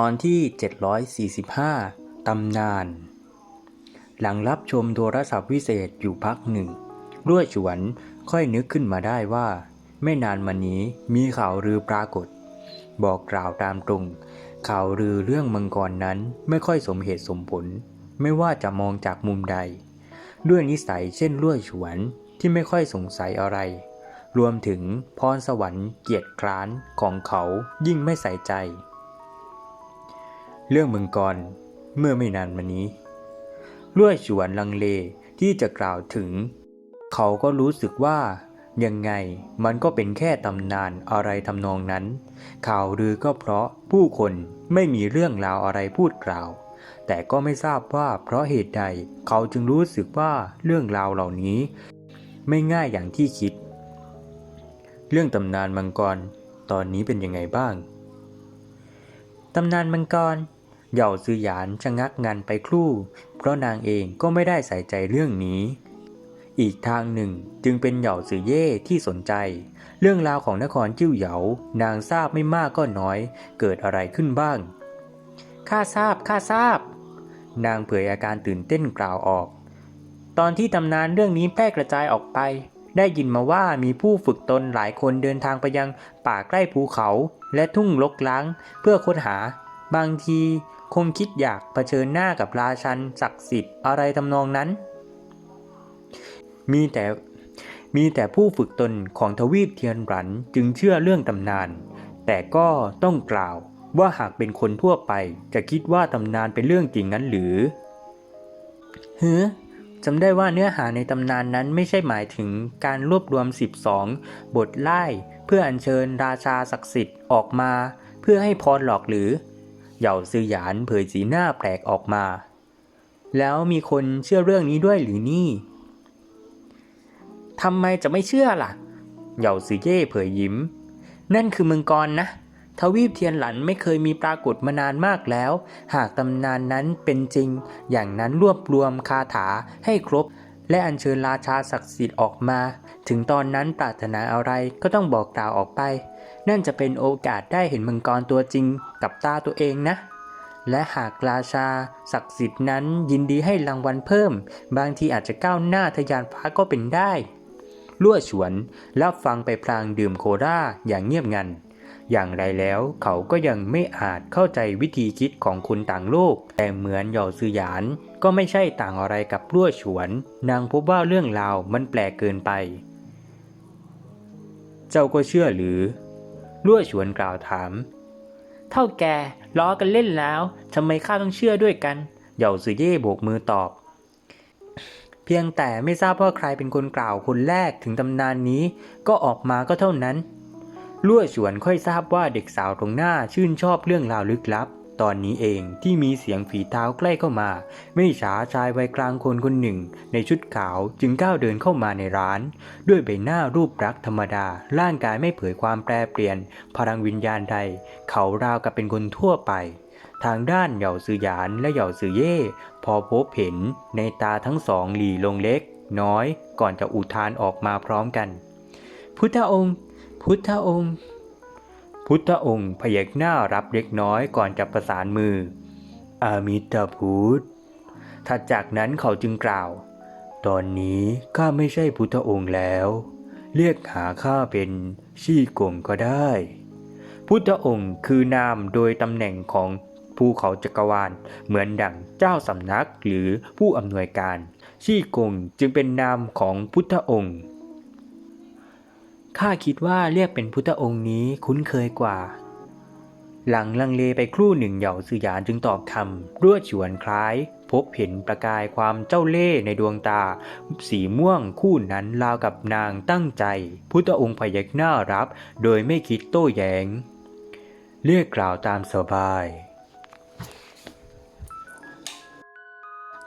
ตอนที่ 745 ตำนาน หลังรับชมโทรศัพท์วิเศษอยู่พักหนึ่งรั่วฉวนค่อยนึกขึ้นมาได้ว่า ไม่นานมานี้มีข่าวลือปรากฏ บอกกล่าวตามตรง ข่าวลือเรื่องมังกรนั้นไม่ค่อยสมเหตุสมผล ไม่ว่าจะมองจากมุมใด ด้วยนิสัยเช่นรั่วฉวนที่ไม่ค่อยสงสัยอะไร รวมถึงพรสวรรค์เกียรติคร้านของเขายิ่งไม่ใส่ใจ เรื่องมังกรเมื่อไม่นานมานี้รั่วฉวนลังเลที่จะกล่าวถึง เขาก็รู้สึกว่า ยังไงมันก็เป็นแค่ตำนานอะไรทำนองนั้น ข่าวลือก็เพราะผู้คนไม่มีเรื่องราวอะไรพูดกล่าว แต่ก็ไม่ทราบว่าเพราะเหตุใดเขาจึงรู้สึกว่าเรื่องราวเหล่านี้ ไม่ง่ายอย่างที่คิด เรื่องตำนานมังกรตอนนี้เป็นยังไงบ้าง ตำนานมังกร เหย่าซือหยานชะงักงันไปครู่ เพราะนางเองก็ไม่ได้ใส่ใจเรื่องนี้ อีกทางหนึ่งจึงเป็นเหย่าซือเย่ที่สนใจ เรื่องราวของนครจิ้วเหยานางทราบไม่มากก็น้อย เกิดอะไรขึ้นบ้างข้าทราบข้าทราบ นางเผยอาการตื่นเต้นกล่าวออก ตอนที่ตำนานเรื่องนี้แพร่กระจายออกไป ได้ยินมาว่ามีผู้ฝึกตนหลายคนเดินทางไปยังป่าใกล้ภูเขาและทุ่งลกล้างเพื่อค้นหา บางที คงคิดอยากเผชิญหน้ากับราชันศักดิ์สิทธิ์อะไรทำนองนั้น มีแต่มีแต่ผู้ฝึกตนของทวีปเทียนรันจึงเชื่อเรื่องตำนาน แต่ก็ต้องกล่าวว่าหากเป็นคนทั่วไปจะคิดว่าตำนานเป็นเรื่องจริงงั้นหรือเฮ้จำได้ว่าเนื้อหาในตำนานนั้นไม่ใช่หมายถึงการรวบรวม 12 บทไล่เพื่ออัญเชิญราชาศักดิ์สิทธิ์ออกมา เพื่อให้พรหรอกหรือ เหย่าซือหยานเผยสีหน้าแปลกออกมา แล้วมีคนเชื่อเรื่องนี้ด้วยหรือนี่ทำไมจะไม่เชื่อล่ะ เหย่าซือเย่เผยยิ้ม นั่นคือเมืองกรนะ ทวีปเทียนหลันไม่เคยมีปรากฏมานานมากแล้ว หากตำนานนั้นเป็นจริง อย่างนั้นรวบรวมคาถาให้ครบ และอัญเชิญราชาศักดิ์สิทธิ์ออกมา ถึงตอนนั้นปรารถนาอะไรก็ต้องบอกกล่าวออกไป นั่นจะเป็นโอกาสได้เห็นมังกรตัวจริงกับตาตัวเองนะ และหากราชาศักดิ์สิทธิ์นั้นยินดีให้รางวัลเพิ่ม บางทีอาจจะก้าวหน้าทะยานฟ้าก็เป็นได้ลั่วฉวนรับฟังไปพลางดื่มโคราอย่างเงียบงัน อย่างไรแล้วเขาก็ยังไม่อาจเข้าใจวิธีคิดของคนต่างโลก แต่เหมือนหย่าซือหยานก็ไม่ใช่ต่างอะไรกับลั่วฉวน นางพบว่าเรื่องราวมันแปลกเกินไป เจ้าก็เชื่อหรือลั่วฉวนกล่าวถาม เท่าแกล้อกันเล่นแล้วทำไมข้าต้องเชื่อด้วยกันเหย่าซือเย่โบกมือตอบ เพียงแต่ไม่ทราบว่าใครเป็นคนกล่าวคนแรกถึงตำนานนี้ ก็ออกมาก็เท่านั้น ลั่วฉวนค่อยทราบว่าเด็กสาวตรงหน้าชื่นชอบเรื่องราวลึกลับ ตอนนี้เองที่มีเสียงฝีเท้าใกล้เข้ามา ไม่ช้าชายวัยกลางคนคนหนึ่ง ในชุดขาวจึงก้าวเดินเข้ามาในร้าน ด้วยใบหน้ารูปรักธรรมดา ร่างกายไม่เผยความแปรเปลี่ยน พลังวิญญาณใด เขาราวกับเป็นคนทั่วไปทางด้านเหย่าซือหยานและเหย่าซือเย่พอพบเห็นในตาทั้งสองหลีลงเล็ก น้อยก่อนจะอุทานออกมาพร้อมกัน พุทธองค์ พุทธองค์ พุทธองค์พยักหน้ารับเล็กน้อยก่อนจะประสานมือ อามิตาพุทธถัดจากนั้นเขาจึงกล่าว ตอนนี้ข้าไม่ใช่พุทธองค์แล้ว เรียกหาข้าเป็นชี่กงก็ได้ พุทธองค์คือนามโดยตำแหน่งของภูเขาจักรวาลเหมือนดั่งเจ้าสำนักหรือผู้อำนวยการ ชี่กงจึงเป็นนามของพุทธองค์ ข้าคิดว่าเรียกเป็นพุทธองค์นี้คุ้นเคยกว่า หลังลังเลไปครู่หนึ่งเหย่าสื่อหยานจึงตอบคำรั่วฉวนคล้าย พบเห็นประกายความเจ้าเล่ห์ในดวงตา สีม่วงคู่นั้นราวกับนางตั้งใจ พุทธองค์พยักหน้ารับ โดยไม่คิดโต้แยง้ง เรียกกล่าวตามสบาย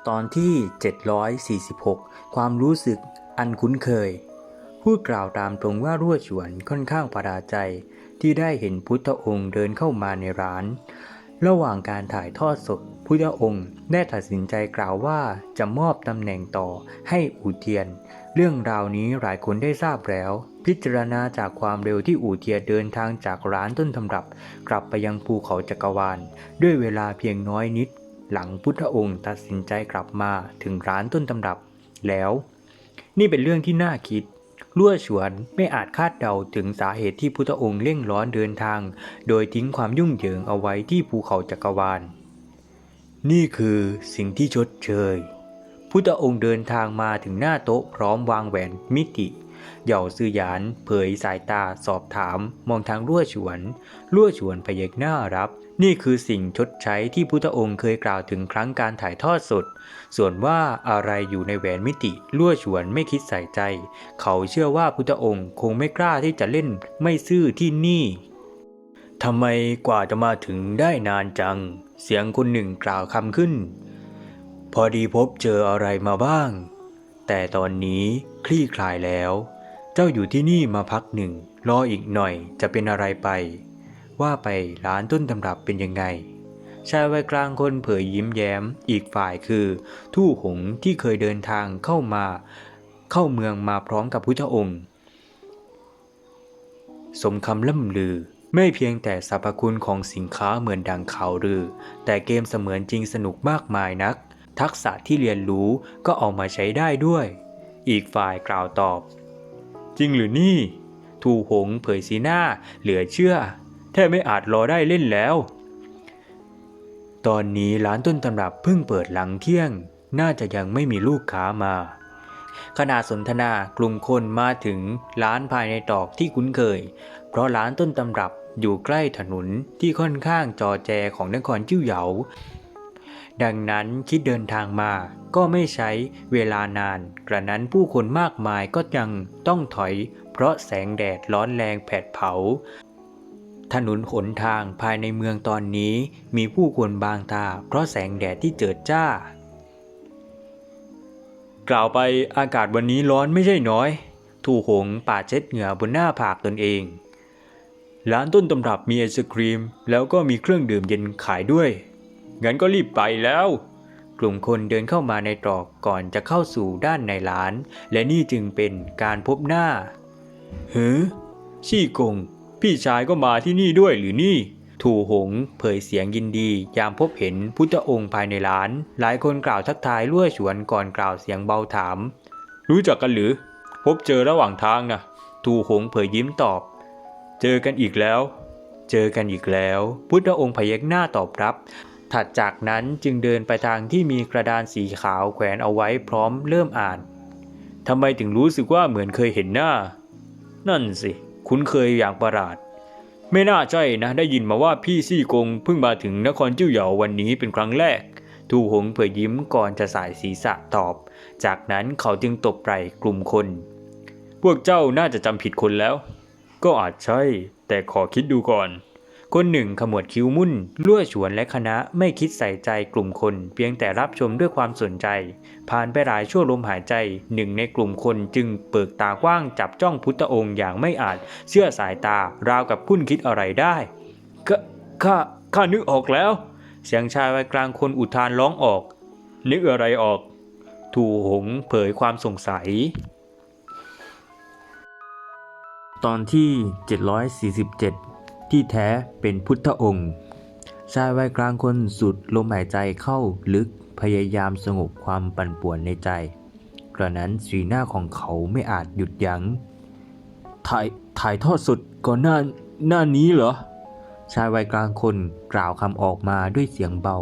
ตอนที่ 746 ความรู้สึกอันคุ้นเคย พูดกล่าวตามตรงว่ารั่วฉวนค่อนข้างประหลาดใจ ที่ได้เห็นพุทธองค์เดินเข้ามาในร้าน ระหว่างการถ่ายทอดสดพุทธองค์ได้ตัดสินใจกล่าวว่าจะมอบตำแหน่งต่อให้อูเทียน เรื่องราวนี้หลายคนได้ทราบแล้ว พิจารณาจากความเร็วที่อูเทียนเดินทางจากร้านต้นตำรับ กลับไปยังภูเขาจักรวาล ด้วยเวลาเพียงน้อยนิด หลังพุทธองค์ตัดสินใจกลับมาถึงร้านต้นตำรับแล้ว นี่เป็นเรื่องที่น่าคิด ลั่วฉวนไม่อาจคาดเดาถึงสาเหตุที่พุทธองค์เร่งร้อนเดินทาง โดยทิ้งความยุ่งเหยิงเอาไว้ที่ภูเขาจักรวาล นี่คือสิ่งที่ชดเชย พุทธองค์เดินทางมาถึงหน้าโต๊ะพร้อมวางแหวนมิติเหย่าซือหยานเผยสายตาสอบถาม มองทางรั่วฉวนรั่วฉวนพยักหน้ารับ นี่คือสิ่งชดใช้ที่พุทธองค์เคยกล่าวถึงครั้งการถ่ายทอดสด ส่วนว่าอะไรอยู่ในแหวนมิติรั่วฉวนไม่คิดใส่ใจ เขาเชื่อว่าพุทธองค์คงไม่กล้าที่จะเล่นไม่ซื่อที่นี่ทำไมกว่าจะมาถึงได้นานจัง เสียงคนหนึ่งกล่าวคำขึ้น พอดีพบเจออะไรมาบ้าง แต่ตอนนี้คลี่คลายแล้ว เจ้าอยู่ที่นี่มาพักหนึ่ง รออีกหน่อยจะเป็นอะไรไป ว่าไปร้านต้นตำรับเป็นยังไง ชายวัยกลางคนเผยยิ้มแย้ม อีกฝ่ายคือ ทู่หงที่เคยเดินทางเข้ามาเข้าเมืองมาพร้อมกับพุทธองค์ สมคำล่ำลือไม่เพียงแต่สรรพคุณของสินค้าเหมือนดังข่าวลือ แต่เกมเสมือนจริงสนุกมากมายนัก ทักษะที่เรียนรู้ก็เอามาใช้ได้ด้วย อีกฝ่ายกล่าวตอบ จริงหรือนี่ ทูหงเผยสีหน้าเหลือเชื่อ ทบไม่อาจรอได้เล่นแล้ว ตอนนี้ร้านต้นตำรับเพิ่งเปิดหลังเที่ยง น่าจะยังไม่มีลูกค้ามาขณะสนทนากลุ่มคนมาถึงร้านภายในตอกที่คุ้นเคย เพราะร้านต้นตำรับอยู่ใกล้ถนนที่ค่อนข้างจอแจของนครจิ้วเหยา ดังนั้นคิดเดินทางมาก็ไม่ใช้เวลานาน กระนั้นผู้คนมากมายก็ยังต้องถอย เพราะแสงแดดร้อนแรงแผดเผา ถนนหนทางภายในเมืองตอนนี้มีผู้คนบางตาเพราะแสงแดดที่เจิดจ้า กล่าวไปอากาศวันนี้ร้อนไม่ใช่น้อย ถูหงปาเช็ดเหงื่อบนหน้าผากตนเอง ร้านต้นตำรับมีไอศครีม แล้วก็มีเครื่องดื่มเย็นขายด้วย งั้นก็รีบไปแล้ว กลุ่มคนเดินเข้ามาในตรอกก่อนจะเข้าสู่ด้านในร้าน และนี่จึงเป็นการพบหน้าเฮ้ชี่กง พี่ชายก็มาที่นี่ด้วยหรือนี่ ถูหงเผยเสียงยินดี ยามพบเห็นพุทธองค์ภายในร้าน หลายคนกล่าวทักทายร่วฉวนก่อนกล่าวเสียงเบาถาม รู้จักกันหรือ พบเจอระหว่างทางนะถูหงเผยยิ้มตอบ เจอกันอีกแล้ว เจอกันอีกแล้ว พุทธองค์พยักหน้าตอบรับถัดจากนั้นจึงเดินไปทางที่มีกระดานสีขาวแขวนเอาไว้พร้อมเริ่มอ่าน ทำไมถึงรู้สึกว่าเหมือนเคยเห็นหน้า นั่นสิ คุ้นเคยอย่างประหลาด ไม่น่าใช่นะได้ยินมาว่าพี่ซี่กงเพิ่งมาถึงนครจิ้วเหยาวันนี้เป็นครั้งแรก ทูหงเผยยิ้มก่อนจะสายศีรษะตอบ จากนั้นเขาจึงตบไหล่กลุ่มคน พวกเจ้าน่าจะจำผิดคนแล้ว ก็อาจใช่ แต่ขอคิดดูก่อน คนหนึ่งขมวดคิ้วมุ่นลั่วฉวนและคณะไม่คิดใส่ใจกลุ่มคน เพียงแต่รับชมด้วยความสนใจ ผ่านไปหลายชั่วลมหายใจ หนึ่งในกลุ่มคนจึงเปิดตากว้างจับจ้องพุทธองค์อย่างไม่อาจ เชื่อสายตาราวกับคุ้นคิดอะไรได้ก็ข้าข้านึกออกแล้ว เสียงชายวัยกลางคนอุทานร้องออก นึกอะไรออก ถูหงเผยความสงสัย ตอนที่ 747 ที่แท้เป็นพุทธองค์ ชายวัยกลางคนสุดลมหายใจเข้าลึกพยายามสงบความปั่นป่วนในใจ กระนั้นสีหน้าของเขาไม่อาจหยุดยัง้ง ถ่ายถ่ายทอดสดก่อนหน้าหน้านี้เหรอ ชายวัยกลางคนกล่าวคำออกมาด้วยเสียงเบา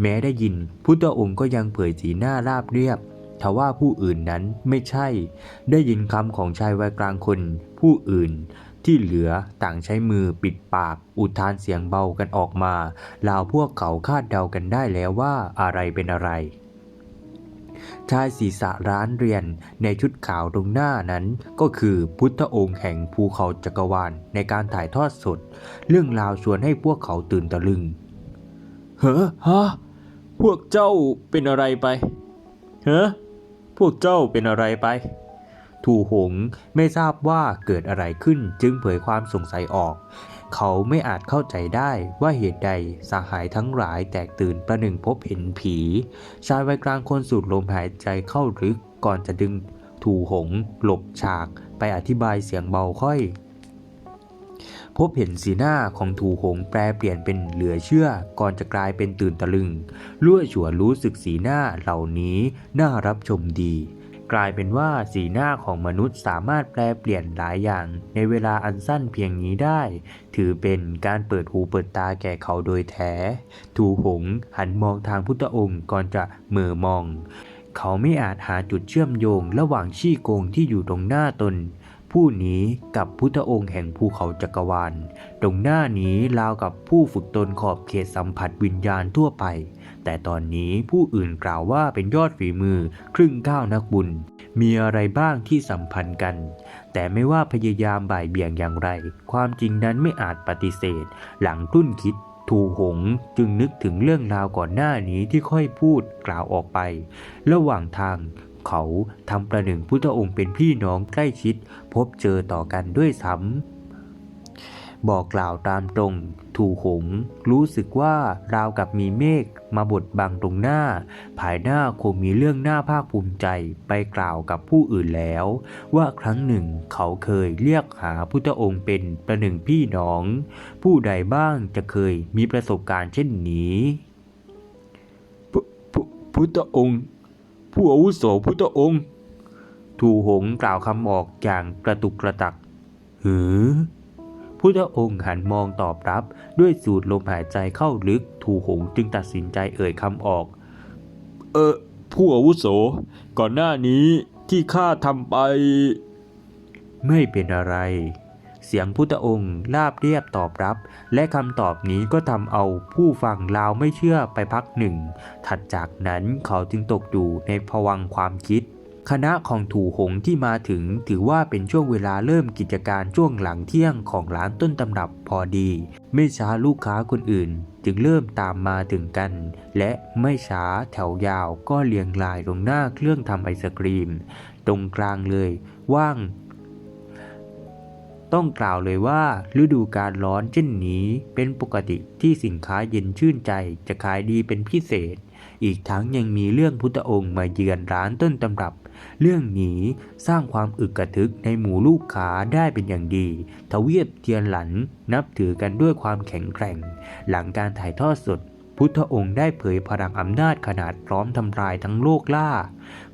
แม้ได้ยิน พุทธองค์ก็ยังเผยสีหน้าราบเรียบทว่าผู้อื่นนั้นไม่ใช่ ได้ยินคำของชายวัยกลางคนผู้อื่น ที่เหลือต่างใช้มือปิดปากอุทานเสียงเบากันออกมาลาวพวกเขาคาดเดากันได้แล้วว่าอะไรเป็นอะไรชายศีรษะร้านเรียนในชุดขาวตรงหน้านั้นก็คือพุทธองค์แห่งภูเขาจักรวาลในการถ่ายทอดสด เรื่องราวชวนให้พวกเขาตื่นตะลึง เฮ้อฮะพวกเจ้าเป็นอะไรไปเฮ้อพวกเจ้าเป็นอะไรไป ถูหงไม่ทราบว่าเกิดอะไรขึ้นจึงเผยความสงสัยออก เขาไม่อาจเข้าใจได้ว่าเหตุใดสหายทั้งหลายแตกตื่นประหนึ่งพบเห็นผี ชายวัยกลางคนสูดลมหายใจเข้าลึกก่อนจะดึงถูหง หลบฉากไปอธิบายเสียงเบาค่อย พบเห็นสีหน้าของถูหงแปรเปลี่ยนเป็นเหลือเชื่อ ก่อนจะกลายเป็นตื่นตะลึง ลั่วฉวนรู้สึกสีหน้าเหล่านี้น่ารับชมดี กลายเป็นว่าสีหน้าของมนุษย์สามารถแปลเปลี่ยนหลายอย่าง ในเวลาอันสั้นเพียงนี้ได้ ถือเป็นการเปิดหูเปิดตาแก่เขาโดยแท้ถูหงหันมองทางพุทธองค์ก่อนจะเหม่อมอง เขาไม่อาจหาจุดเชื่อมโยงระหว่างชี่โกงที่อยู่ตรงหน้าตน ผู้นี้กับพุทธองค์แห่งภูเขาจักรวาล ตรงหน้านี้ราวกับผู้ฝึกตนขอบเขตสัมผัสวิญญาณทั่วไป แต่ตอนนี้ผู้อื่นกล่าวว่าเป็นยอดฝีมือครึ่งก้าวนักบุญ มีอะไรบ้างที่สัมพันธ์กัน แต่ไม่ว่าพยายามบ่ายเบี่ยงอย่างไร ความจริงนั้นไม่อาจปฏิเสธ หลังตุ้นคิดถูหงจึงนึกถึงเรื่องราวก่อนหน้านี้ที่ค่อยพูดกล่าวออกไป ระหว่างทางเขาทำประหนึ่งพุทธองค์เป็นพี่น้องใกล้ชิด พบเจอต่อกันด้วยซ้ำ บอกกล่าวตามตรง ถูหง รู้สึกว่าราวกับมีเมฆมาบดบังตรงหน้า ภายหน้าคงมีเรื่องน่าภาคภูมิใจไปกล่าวกับผู้อื่นแล้ว ว่าครั้งหนึ่งเขาเคยเรียกหาพุทธองค์เป็นประหนึ่งพี่น้อง ผู้ใดบ้างจะเคยมีประสบการณ์เช่นนี้พพพุทธองค์ ผู้อาวุโสพุทธองค์ ถูหงกล่าวคำออกอย่างกระตุกกระตักหือ พุทธองค์หันมองตอบรับ ด้วยสูดลมหายใจเข้าลึกถูหงจึงตัดสินใจเอ่ยคำออก เออผู้อาวุโส ก่อนหน้านี้ที่ข้าทำไป ไม่เป็นอะไร เสียงพุทธองค์ราบเรียบตอบรับ และคำตอบนี้ก็ทำเอาผู้ฟังลาวไม่เชื่อไปพักหนึ่ง ถัดจากนั้นเขาจึงตกอยู่ในภวังค์ความคิด คณะของถูหงที่มาถึงถือว่าเป็นช่วงเวลาเริ่มกิจการช่วงหลังเที่ยงของร้านต้นตำรับพอดี ไม่ช้าลูกค้าคนอื่น จึงเริ่มตามมาถึงกัน และไม่ช้าแถวยาวก็เรียงรายตรงหน้าเครื่องทำไอศกรีม ตรงกลางเลย ว่าง ต้องกล่าวเลยว่าฤดูการร้อนเช่นนี้เป็นปกติที่สินค้าเย็นชื่นใจจะขายดีเป็นพิเศษ อีกทั้งยังมีเรื่องพุทธองค์มาเยือนร้านต้นตำรับ เรื่องนี้สร้างความอึกกระทึกในหมู่ลูกค้าได้เป็นอย่างดีทเวียบเทียนหลันนับถือกันด้วยความแข็งแกร่ง หลังการถ่ายทอดสด พุทธองค์ได้เผยพลังอำนาจขนาดพร้อมทำลายทั้งโลกล่า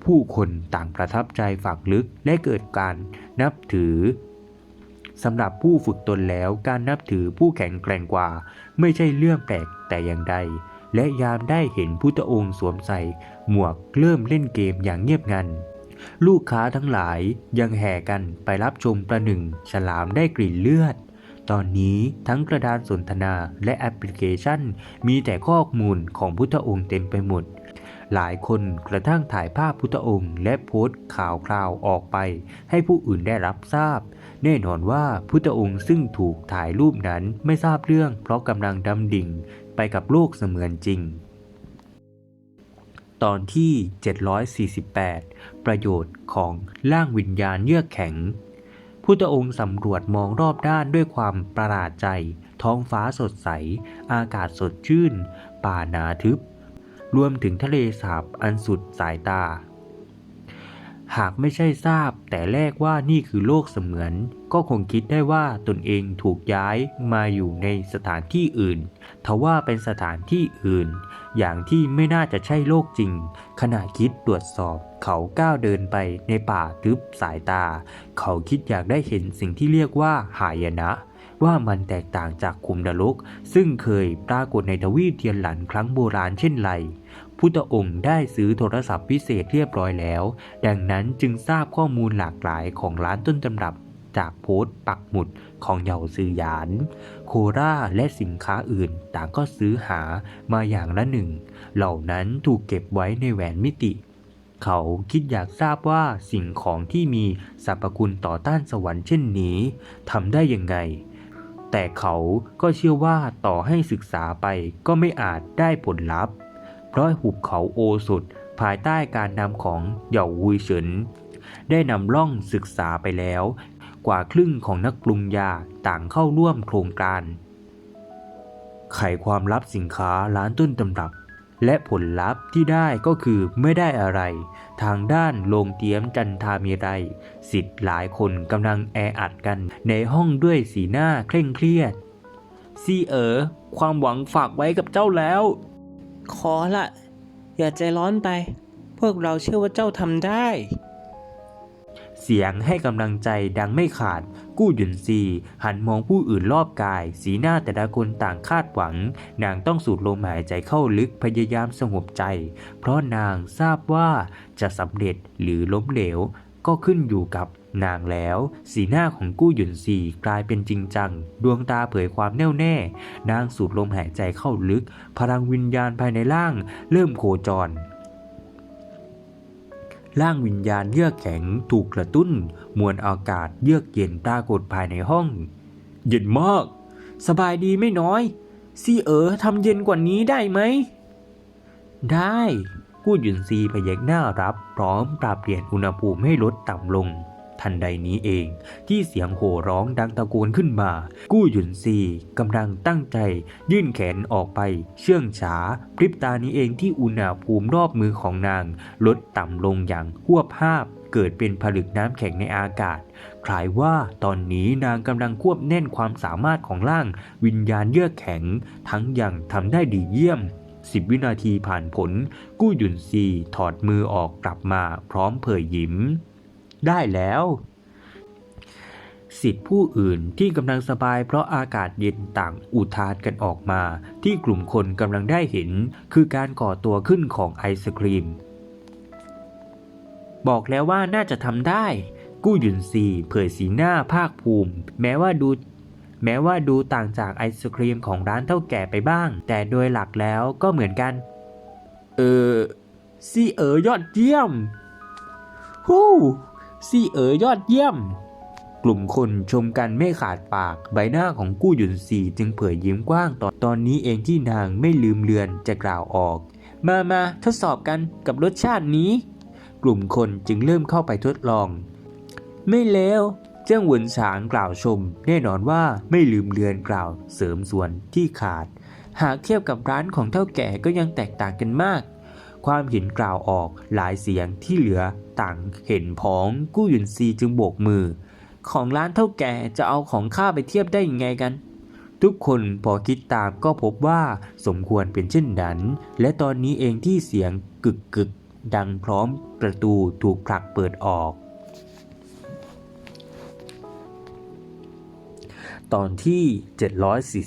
ผู้คนต่างประทับใจฝักลึกและเกิดการนับถือสำหรับผู้ฝึกตนแล้วการนับถือผู้แข็งแกร่งกว่า ไม่ใช่เรื่องแปลกแต่อย่างใด และยามได้เห็นพุทธองค์สวมใส่ หมวกเริ่มเล่นเกมอย่างเงียบงัน ลูกค้าทั้งหลายยังแห่กันไปรับชมประหนึ่ง ฉลามได้กลิ่นเลือด ตอนนี้ทั้งกระดานสนทนาและแอปพลิเคชัน มีแต่ข้อมูลของพุทธองค์เต็มไปหมด หลายคนกระทั่งถ่ายภาพพุทธองค์และโพสต์ข่าวคราวออกไป ให้ผู้อื่นได้รับทราบ แน่นอนว่าพุทธองค์ซึ่งถูกถ่ายรูปนั้นไม่ทราบเรื่อง เพราะกำลังดำดิ่งไปกับโลกเสมือนจริง ตอนที่ 748 ประโยชน์ของร่างวิญญาณเยือกแข็ง พุทธองค์สำรวจมองรอบด้านด้วยความประหลาดใจ ท้องฟ้าสดใส อากาศสดชื่น ป่าหนาทึบ รวมถึงทะเลสาบอันสุดสายตา หากไม่ใช่ทราบ แต่แรกว่านี่คือโลกเสมือน ก็คงคิดได้ว่าตนเองถูกย้ายมาอยู่ในสถานที่อื่น ทว่าเป็นสถานที่อื่น อย่างที่ไม่น่าจะใช่โลกจริง ขณะคิดตรวจสอบ เขาก้าวเดินไปในป่าทึบสายตา เขาคิดอยากได้เห็นสิ่งที่เรียกว่าหายนะว่ามันแตกต่างจากขุมนรก ซึ่งเคยปรากฏในทวีปเทียนหลันครั้งโบราณเช่นไร พุทธองค์ได้ซื้อโทรศัพท์พิเศษเรียบร้อยแล้ว ดังนั้นจึงทราบข้อมูลหลากหลายของร้านต้นตำรับจากโพสต์ปักหมุดของเหยาซือหยาน โคราและสินค้าอื่นต่างก็ซื้อหามาอย่างละหนึ่ง เหล่านั้นถูกเก็บไว้ในแหวนมิติ เขาคิดอยากทราบว่าสิ่งของที่มีสรรพคุณต่อต้านสวรรค์เช่นนี้ทำได้ยังไง แต่เขาก็เชื่อว่าต่อให้ศึกษาไปก็ไม่อาจได้ผลลัพธ์ เพราะหุบเขาโอสุดภายใต้การนำของเหย่าวุยเฉิน ได้นำล่องศึกษาไปแล้ว กว่าครึ่งของนักปรุงยาต่างเข้าร่วมโครงการ ไขความลับสินค้าร้านต้นตำรับ และผลลัพธ์ที่ได้ก็คือไม่ได้อะไร ทางด้านโรงเตรียมจันทามีไรสิทธิ์หลายคนกำลังแออัดกันในห้องด้วยสีหน้าเคร่งเครียด ซีเอ๋อความหวังฝากไว้กับเจ้าแล้ว ขอละ อย่าใจร้อนไป พวกเราเชื่อว่าเจ้าทำได้ เสียงให้กำลังใจดังไม่ขาด กู้หยุนซีหันมองผู้อื่นรอบกาย สีหน้าแต่ละคนต่างคาดหวัง นางต้องสูดลมหายใจเข้าลึกพยายามสงบใจ เพราะนางทราบว่าจะสำเร็จหรือล้มเหลว ก็ขึ้นอยู่กับนางแล้ว สีหน้าของกู้หยุนซีกลายเป็นจริงจัง ดวงตาเผยความแน่วแน่ นางสูดลมหายใจเข้าลึก พลังวิญญาณภายในร่าง เริ่มโคจร ร่างวิญญาณเยือกแข็งถูกกระตุ้น มวลอากาศเยือกเย็นปรากฏภายในห้อง เย็นมาก สบายดีไม่น้อย ซีเอ๋อทำเย็นกว่านี้ได้ไหม ได้ กู้หยุนซีพยักหน้ารับพร้อมปรับเปลี่ยนอุณหภูมิให้ลดต่ำลง ทันใดนี้เองที่เสียงโห่ร้องดังตะโกนขึ้นมา กู้หยุนซีกำลังตั้งใจ ยื่นแขนออกไป เชื่องช้าพริบตานี้เองที่อุณหภูมิรอบมือของนาง ลดต่ำลงอย่างหวบภาพเกิดเป็นผลึกน้ำแข็งในอากาศ คล้ายว่าตอนนี้นางกำลังควบแน่นความสามารถของร่าง วิญญาณเยือกแข็ง ทั้งยังทำได้ดีเยี่ยม สิบวินาทีผ่านผล กู้หยุนซีถอดมือออกกลับมาพร้อมเผยยิ้ม ได้แล้วสิทธิผู้อื่นที่กำลังสบายเพราะอากาศเย็นต่างอุทานกันออกมา ที่กลุ่มคนกำลังได้เห็นคือการก่อตัวขึ้นของไอศครีม บอกแล้วว่าน่าจะทำได้ กู้หยุนซีเผยสีหน้าภาคภูมิ แม้ว่าดู แม้ว่าดูต่างจากไอศครีมของร้านเท่าแก่ไปบ้าง แต่โดยหลักแล้วก็เหมือนกัน เออซีเอ๋อยอดเยี่ยมฮู้ซี่เอ๋ยอดเยี่ยม กลุ่มคนชมกันไม่ขาดปากใบหน้าของกู้หยุนซีจึงเผยยิ้มกว้างตอนตอนนี้เองที่นางไม่ลืมเลือนจะกล่าวออก มามาทดสอบกันกับรสชาตินี้ กลุ่มคนจึงเริ่มเข้าไปทดลอง ไม่เลว เจ้าหวนฉางกล่าวชม แน่นอนว่าไม่ลืมเลือนกล่าวเสริมส่วนที่ขาด หากเทียบกับร้านของเท่าแก่ก็ยังแตกต่างกันมาก ความเห็นกล่าวออกหลายเสียงที่เหลือต่างเห็นพ้องกู้หยุนซีจึงโบกมือ ของร้านเท่าแก่จะเอาของข้าไปเทียบได้ยังไงกันทุกคนพอคิดตามก็พบว่าสมควรเป็นเช่นนั้น และตอนนี้เองที่เสียงกึกกึกดังพร้อมประตูถูกผลักเปิดออก ตอนที่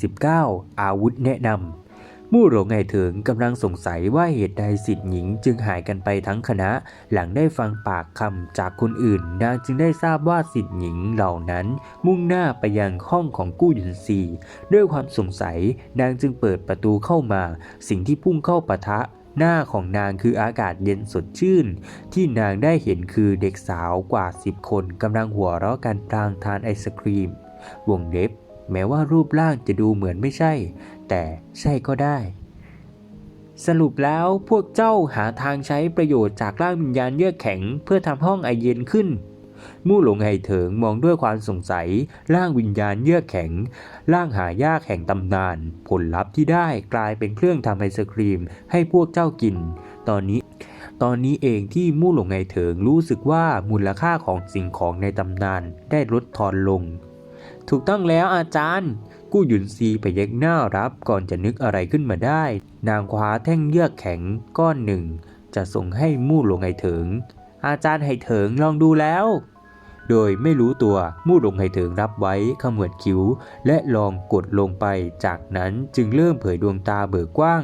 749 อาวุธแนะนำมู่หลงไงเถิงกำลังสงสัยว่าเหตุใดสิทธิ์หญิงจึงหายกันไปทั้งคณะ หลังได้ฟังปากคำจากคนอื่นนางจึงได้ทราบว่าสิทธิ์หญิงเหล่านั้นมุ่งหน้าไปยังห้องของกู้หยุนซีด้วยความสงสัยนางจึงเปิดประตูเข้ามา สิ่งที่พุ่งเข้าปะทะหน้าของนางคืออากาศเย็นสดชื่น ที่นางได้เห็นคือเด็กสาวกว่า 10 คนกำลังหัวเราะกันพลางทานไอศครีม วงเล็บ แม้ว่ารูปร่างจะดูเหมือนไม่ใช่ แต่ใช่ก็ได้ สรุปแล้วพวกเจ้าหาทางใช้ประโยชน์จากร่างวิญญาณเยือกแข็ง เพื่อทำห้องไอเย็นขึ้น มู่หลงไห่เถิงมองด้วยความสงสัย ร่างวิญญาณเยือกแข็ง ร่างหายากแห่งตำนาน ผลลัพธ์ที่ได้กลายเป็นเครื่องทำไอศครีม ให้พวกเจ้ากิน ตอนนี้ตอนนี้เองที่มู่หลงไห่เถิงรู้สึกว่ามูลค่าของสิ่งของในตำนานได้ลดทอนลง ถูกต้องแล้วอาจารย์ กู้หยุนซีไปยักหน้ารับก่อนจะนึกอะไรขึ้นมาได้ นางคว้าแท่งเยือกแข็งก้อนหนึ่ง จะส่งให้มู่หลงไห่เถิง อาจารย์ไห่เถิงลองดูแล้ว โดยไม่รู้ตัวมู่หลงไห่เถิงรับไว้ขมวดคิ้ว และลองกดลงไป จากนั้นจึงเริ่มเผยดวงตาเบิกกว้าง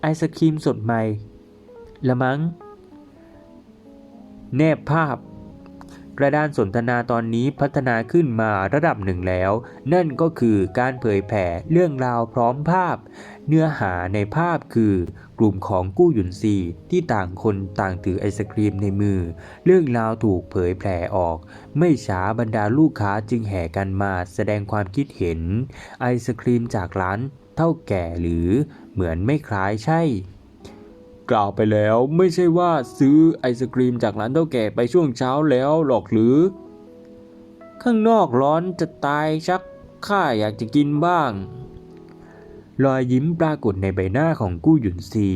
ไอศครีมสดใหม่ละมัง้งแนบภาพ กระดานสนทนาตอนนี้พัฒนาขึ้นมาระดับหนึ่งแล้ว นั่นก็คือการเผยแผ่เรื่องราวพร้อมภาพ เนื้อหาในภาพคือกลุ่มของกู้หยุนซีที่ต่างคนต่างถือไอศครีมในมือ เรื่องราวถูกเผยแผ่ออก ไม่ช้าบรรดาลูกค้าจึงแห่กันมาแสดงความคิดเห็น ไอศครีมจากร้านเท่าแก่หรือเหมือนไม่คล้ายใช่ กล่าวไปแล้ว ไม่ใช่ว่าซื้อไอศกรีมจากร้านเท่าแก่ไปช่วงเช้าแล้วหรอกหรือ ข้างนอกร้อนจะตายชักข้าอยากจะกินบ้าง รอยยิ้มปรากฏในใบหน้าของกู้หยุนซี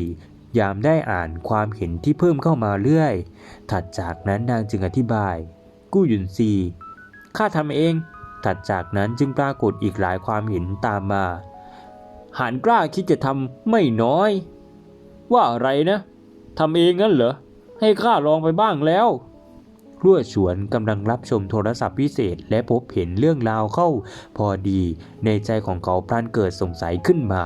ยามได้อ่านความเห็นที่เพิ่มเข้ามาเรื่อย ถัดจากนั้นนางจึงอธิบาย กู้หยุนซีข้าทำเอง ถัดจากนั้นจึงปรากฏอีกหลายความเห็นตามมาหานกล้าคิดจะทำไม่น้อย ว่าอะไรนะทำเองงั้นเหรอ ให้ข้าลองไปบ้างแล้วรั่วฉวนกำลังรับชมโทรศัพท์พิเศษ และพบเห็นเรื่องราวเข้า พอดีในใจของเขาพลันเกิดสงสัยขึ้นมา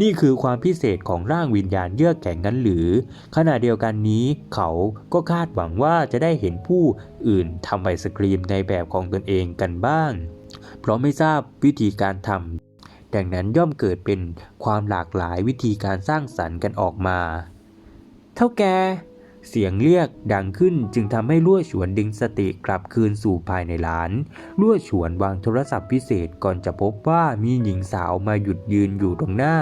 นี่คือความพิเศษของร่างวิญญาณเยือกแข็งนั้นหรือ ขณะเดียวกันนี้เขาก็คาดหวังว่าจะได้เห็นผู้อื่นทำไอศกรีมในแบบของตนเองกันบ้าง เพราะไม่ทราบวิธีการทำ ดังนั้นย่อมเกิดเป็นความหลากหลายวิธีการสร้างสรรค์กันออกมา เท่าแก เสียงเรียกดังขึ้นจึงทำให้ลั่วฉวนดึงสติกลับคืนสู่ภายในร้านลั่วฉวนวางโทรศัพท์พิเศษก่อนจะพบว่ามีหญิงสาวมาหยุดยืนอยู่ตรงหน้า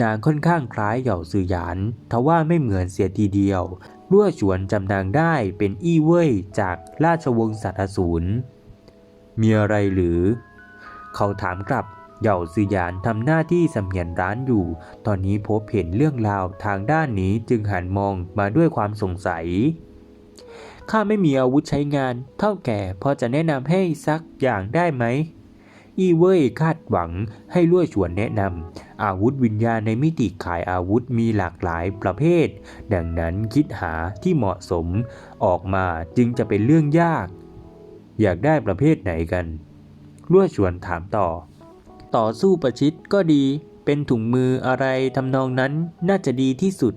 นางค่อนข้างคล้ายเหย่าซือหยานทว่าไม่เหมือนเสียทีเดียวลั่วฉวนจำนางได้เป็นอี้เว่ยจากราชวงศ์สัตอสูรมีอะไรหรือ เขาถามกลับ เหย่าซือหยานทำหน้าที่สำเนียนร้านอยู่ ตอนนี้พบเห็นเรื่องราวทางด้านนี้จึงหันมองมาด้วยความสงสัย ข้าไม่มีอาวุธใช้งาน เท่าแก่พอจะแนะนำให้สักอย่างได้ไหม อีเว่ยคาดหวังให้ล่วยชวนแนะนำอาวุธวิญญาณในมิติขายอาวุธมีหลากหลายประเภท ดังนั้นคิดหาที่เหมาะสมออกมาจึงจะเป็นเรื่องยาก อยากได้ประเภทไหนกันล่วยชวนถามต่อ ต่อสู้ประชิดก็ดี เป็นถุงมืออะไรทำนองนั้นน่าจะดีที่สุด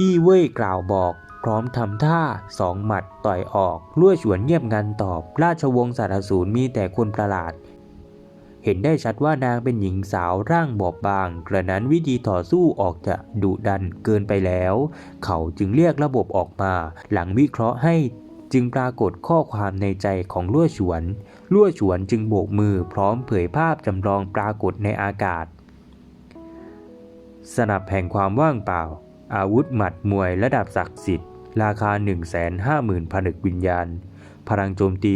อี้เว่ยกล่าวบอก พร้อมทำท่าสองหมัดต่อยออกล่วยฉวนเงียบงันตอบ ราชวงศ์สัตอสูรมีแต่คนประหลาด เห็นได้ชัดว่านางเป็นหญิงสาวร่างบอบบาง กระนั้นวิธีต่อสู้ออกจะดุดันเกินไปแล้ว เขาจึงเรียกระบบออกมา หลังวิเคราะห์ให้จึงปรากฏข้อความในใจของลั่วฉวน ลั่วฉวนจึงโบกมือพร้อมเผยภาพจำลองปรากฏในอากาศ สนับแห่งความว่างเปล่า อาวุธหมัดมวยระดับศักดิ์สิทธิ์ ราคา 150,000ผนึกวิญญาณ พลังโจมตี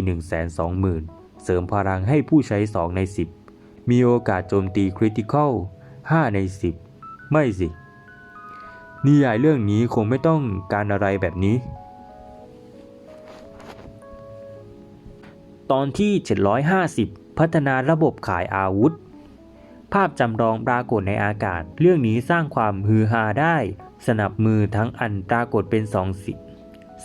120,000 เสริมพลังให้ผู้ใช้ 2 ใน 10 มีโอกาสโจมตีคริติคอล5ใน 10 ไม่สินิยายเรื่องนี้คงไม่ต้องการอะไรแบบนี้ ตอนที่ 750 พัฒนาระบบขายอาวุธ ภาพจำลองปรากฏในอากาศ เรื่องนี้สร้างความฮือฮาได้ สนับมือทั้งอันปรากฏเป็นสองสี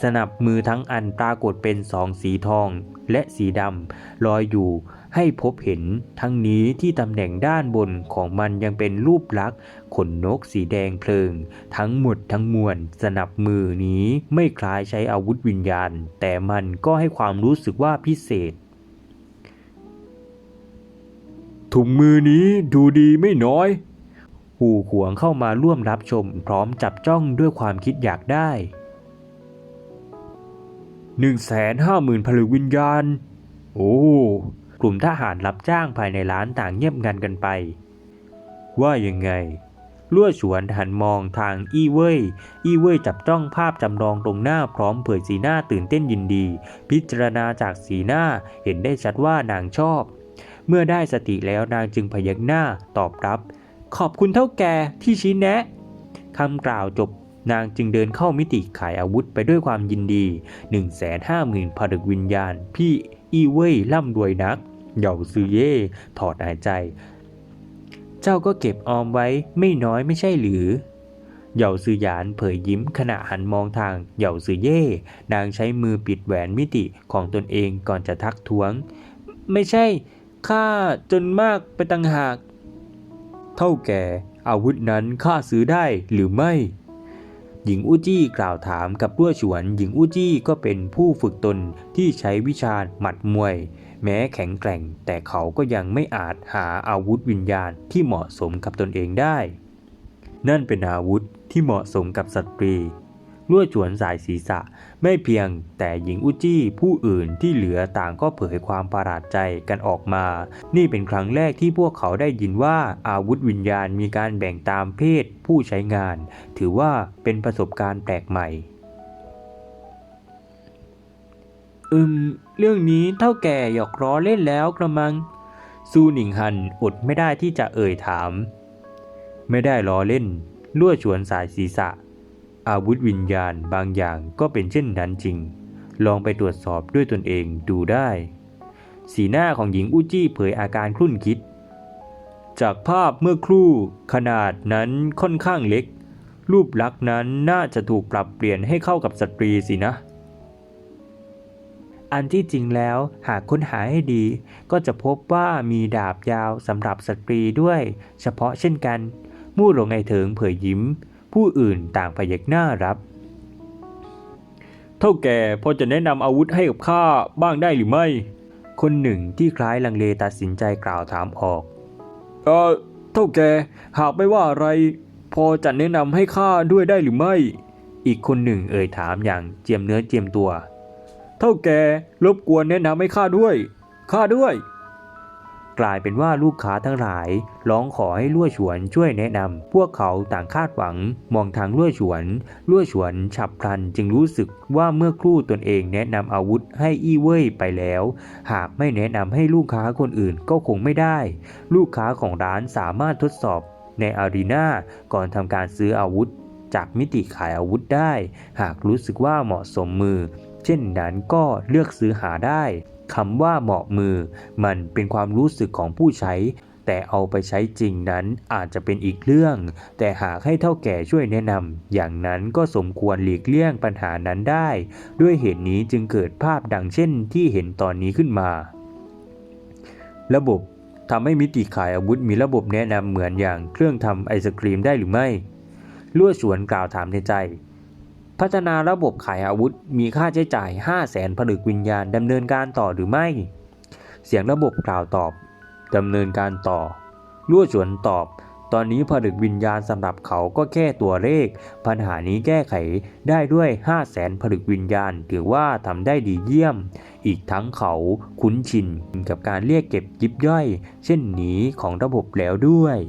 สนับมือทั้งอันปรากฏเป็นสองสีทองและสีดำลอยอยู่ ให้พบเห็นทั้งนี้ที่ตำแหน่งด้านบนของมันยังเป็นรูปลักษณ์ขนนกสีแดงเพลิง ทั้งหมดทั้งมวลสนับมือนี้ไม่คล้ายใช้อาวุธวิญญาณ แต่มันก็ให้ความรู้สึกว่าพิเศษ ถุงมือนี้ดูดีไม่น้อย หูขวงเข้ามาร่วมรับชม พร้อมจับจ้องด้วยความคิดอยากได้หนึ่งแสนห้าหมื่นผลึกวิญญาณ โอ้ กลุ่มทหารรับจ้างภายในร้านต่างเงียบงันกันไป ว่ายังไงลั่วฉวนหันมองทางอี้เว่ย อี้เว่ยจับจ้องภาพจำลองตรงหน้าพร้อมเผยสีหน้าตื่นเต้นยินดี พิจารณาจากสีหน้าเห็นได้ชัดว่านางชอบ เมื่อได้สติแล้วนางจึงพยักหน้าตอบรับ ขอบคุณเท่าแก่ที่ชี้แนะคำกล่าวจบนางจึงเดินเข้ามิติขายอาวุธไปด้วยความยินดี 150,000ผลึกวิญญาณ พี่อีเว่ยร่ำรวยนัก เหย่าซือเย่ถอดหายใจ เจ้าก็เก็บออมไว้ไม่น้อยไม่ใช่หรือเหย่าซือหยานเผยยิ้มขณะหันมองทางเหย่าซือเย่ นางใช้มือปิดแหวนมิติของตนเองก่อนจะทักท้วง ไม่ใช่ข้าจนมากไปต่างหาก เท่าแก่อาวุธนั้นข้าซื้อได้หรือไม่ หญิงอู้จี้กล่าวถามกับลั่วฉวน หญิงอู้จี้ก็เป็นผู้ฝึกตนที่ใช้วิชาหมัดมวย แม้แข็งแกร่งแต่เขาก็ยังไม่อาจหาอาวุธวิญญาณที่เหมาะสมกับตนเองได้ นั่นเป็นอาวุธที่เหมาะสมกับสตรีลั่วฉวนสายศีรษะไม่เพียงแต่หญิงอุจี้ผู้อื่นที่เหลือต่างก็เผยความประหลาดใจกันออกมา นี่เป็นครั้งแรกที่พวกเขาได้ยินว่าอาวุธวิญญาณมีการแบ่งตามเพศผู้ใช้งาน ถือว่าเป็นประสบการณ์แปลกใหม่ อืม เรื่องนี้เท่าแก่หยอกล้อเล่นแล้วกระมัง ซูหนิงหันอดไม่ได้ที่จะเอ่ยถาม ไม่ได้ล้อเล่นลั่วชวนสายศีรษะ อาวุธวิญญาณบางอย่างก็เป็นเช่นนั้นจริง ลองไปตรวจสอบด้วยตนเองดูได้ สีหน้าของหญิงอุจี้เผยอาการคลุ่นคิด จากภาพเมื่อครู่ขนาดนั้นค่อนข้างเล็ก รูปลักษณ์นั้นน่าจะถูกปรับเปลี่ยนให้เข้ากับสตรีสินะ อันที่จริงแล้วหากค้นหาให้ดี ก็จะพบว่ามีดาบยาวสำหรับสตรีด้วย เฉพาะเช่นกัน มู่หลงไอเถิงเผยยิ้ม ผู้อื่นต่างพยักหน้ารับ เท่าแก่พอจะแนะนำอาวุธให้กับข้าบ้างได้หรือไม่ คนหนึ่งที่คล้ายลังเลตัดสินใจกล่าวถามออก เออเท่าแก่หากไม่ว่าอะไร พอจะแนะนำให้ข้าด้วยได้หรือไม่ อีกคนหนึ่งเอ่ยถามอย่างเจียมเนื้อเจียมตัว เท่าแกรบกวนแนะนำให้ข้าด้วย ข้าด้วย กลายเป็นว่าลูกค้าทั้งหลายร้องขอให้ลั่วฉวนช่วยแนะนำพวกเขาต่างคาดหวังมองทางลั่วฉวนลั่วฉวนฉับพลันจึงรู้สึกว่าเมื่อครู่ตนเองแนะนำอาวุธให้อี้เว่ยไปแล้ว หากไม่แนะนำให้ลูกค้าคนอื่นก็คงไม่ได้ ลูกค้าของร้านสามารถทดสอบในอารีนาก่อนทำการซื้ออาวุธจากมิติขายอาวุธได้ หากรู้สึกว่าเหมาะสมมือ เช่นนั้นก็เลือกซื้อหาได้คำว่าเหมาะมือ มันเป็นความรู้สึกของผู้ใช้ แต่เอาไปใช้จริงนั้นอาจจะเป็นอีกเรื่อง แต่หากให้เท่าแก่ช่วยแนะนำอย่างนั้นก็สมควรหลีกเลี่ยงปัญหานั้นได้ ด้วยเหตุนี้จึงเกิดภาพดังเช่นที่เห็นตอนนี้ขึ้นมา ระบบทำให้มิติขายอาวุธมีระบบแนะนำเหมือนอย่างเครื่องทำไอศครีมได้หรือไม่ลั่วสวนกล่าวถามในใจ พัฒนาระบบขายอาวุธมีค่าใช้จ่าย 5 0 0แสนผลึกวิญญาณดำเนินการต่อหรือไม่ เสียงระบบกล่าวตอบดำเนินการต่อลั่วสวนตอบ ตอนนี้ผลึกวิญญาณสำหรับเขาก็แค่ตัวเลข ปัญหานี้แก้ไขได้ด้วย 5 0 0แสนผลึกวิญญาณถือว่าทำได้ดีเยี่ยม อีกทั้งเขาคุ้นชินกับการเรียกเก็บยิบย่อย เช่นนี้ของระบบแล้วด้วย